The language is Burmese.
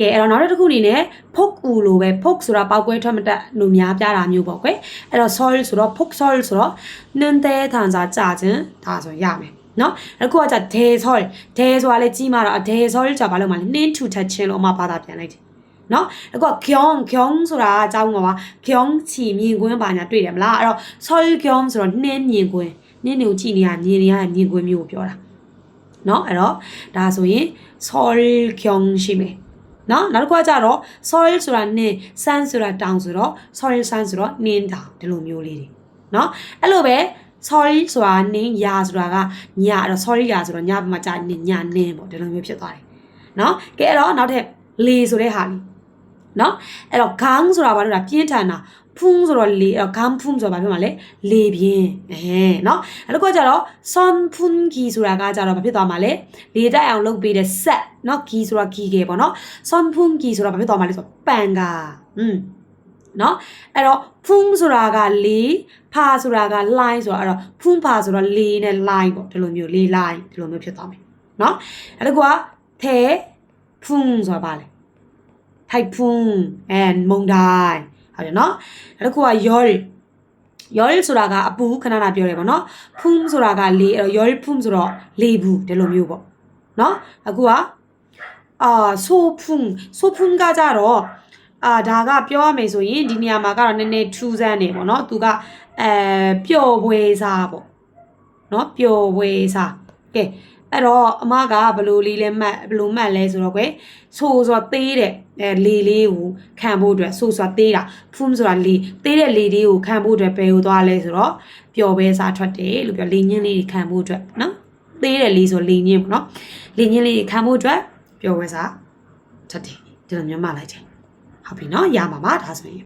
ကဲအဲ့တော့နောက်တစ်ခုအနေနဲ့ folk อูလို့ပဲ folk ဆိုတာပောက်ကွဲထွက်မတက်လို့များပြတာမျိုးပေါ့ကွယ်အဲ့တော့ soil ဆိုတော့ folk soil ဆိုတော့နှင်းသေးထန်စာကြခြင်းဒါဆိုရမယ်နော်အခုကကြ day soil day ဆိုတာလေကြီးမှာတော့ day soil ကြဘာလို့မလဲနှင်းထူထက်ခြင်းလို့အမဘာသာပြန်လိုက်တယ်နော်အခုက gyong gyong ဆိုတာအကြောင်းကပါ gyong ချီမြင်ကွင်းပါညာတွေ့တယ်မလားအဲ့တော့ soil gyong ဆိုတော့နှင်းမြင်ကွင်းနှင်းတွေကိုကြည့်နေရမြင်နေရမြင်ကွင်းမျိုးကိုပြောတာနော်အဲ့တော့ဒါဆိုရင် soil gyong ရှိမယ် နော်နောက်တစ်ခုကကြတော့ soil ဆိုတာနင်း sun ဆိုတာတောင်ဆိုတော့ soil sun ဆိုတော့နင်းတောင်ဒီလိုမျိုးလေးတွေနော်အဲ့လိုပဲ soil ဆိုတာနင်းရာဆိုတာကညအဲ့တော့ soil ရာဆိုတော့ညဘက်မှာကြာနင်းညနင်းပေါ့ဒီလိုမျိုးဖြစ်သွားတယ်နော်ကဲအဲ့တော့နောက်ထပ်လေဆိုတဲ့ဟာလေး နော်အဲ့တော့ gang ဆိုတာဘာလို့လဲပြင်းထန်တာဖုံးဆိုတော့လေအဲ့တော့ gang ဖုံးဆိုတာဘာဖြစ်မှာလဲလေပြင်းအဲနော်အဲ့တော့ကကြတော့ son phun gi ဆိုတာကကြတော့ဘာဖြစ်သွားမှာလဲလေတိုက်အောင်လုပ်ပေးတဲ့ set နော် gi ဆိုတာ gi ကေပေါ့နော် son phun gi ဆိုတာဘာဖြစ်သွားမှာလဲဆိုတော့ပန်ကာอืมနော်အဲ့တော့ဖုံးဆိုတာကလေဖာဆိုတာက line ဆိုတော့အဲ့တော့ဖုံးဖာဆိုတော့လေနဲ့ line ပေါ့ဒီလိုမျိုးလေ line ဒီလိုမျိုးဖြစ်သွားမယ်နော်အဲ့ဒါကထဲဖုံးဆိုတာဘာလဲ ထိုက်ဖုန်းအဲမုန်တိုင်းဟုတ်တယ်နော်အဲ့ဒါကယောလ်ယောလ်ဆိုတာကအပူခဏခဏပြောတယ်ပေါ့နော်ဖုန်းဆိုတာကလေအဲ့တော့ယောလ်ဖုန်းဆိုတော့လေဘူးဒီလိုမျိုးပေါ့နော်အခုကအာဆိုဖုန်းဆိုဖုန်းကကြတော့အာဒါကပြောရမယ်ဆိုရင်ဒီနေရာမှာကတော့နည်းနည်းထူးဆန်းနေပေါ့နော်သူကအဲပျော်ပွဲစားပေါ့နော်ပျော်ပွဲစားကဲ အဲ့တော့အမကဘလို့လေးလဲမှတ်ဘလို့မှတ်လဲဆိုတော့ကွယ်ဆိုဆိုသေးတဲ့အဲလေလေးကိုခံဖို့အတွက်ဆိုဆိုသေးတာဖုန်းဆိုတာလေသေးတဲ့လေလေးကိုခံဖို့အတွက်ဘယ်ကိုသွားလဲဆိုတော့ပျော်ပဲစားထွက်တယ်လို့ပြောလေညင်းလေးခံဖို့အတွက်နော်သေးတဲ့လေးဆိုလေညင်းပေါ့နော်လေညင်းလေးခံဖို့အတွက်ပျော်ပဲစားထွက်တယ်ဒီလိုမျိုးမှတ်လိုက်တယ်ဟုတ်ပြီနော်ရမှာပါဒါဆိုရင်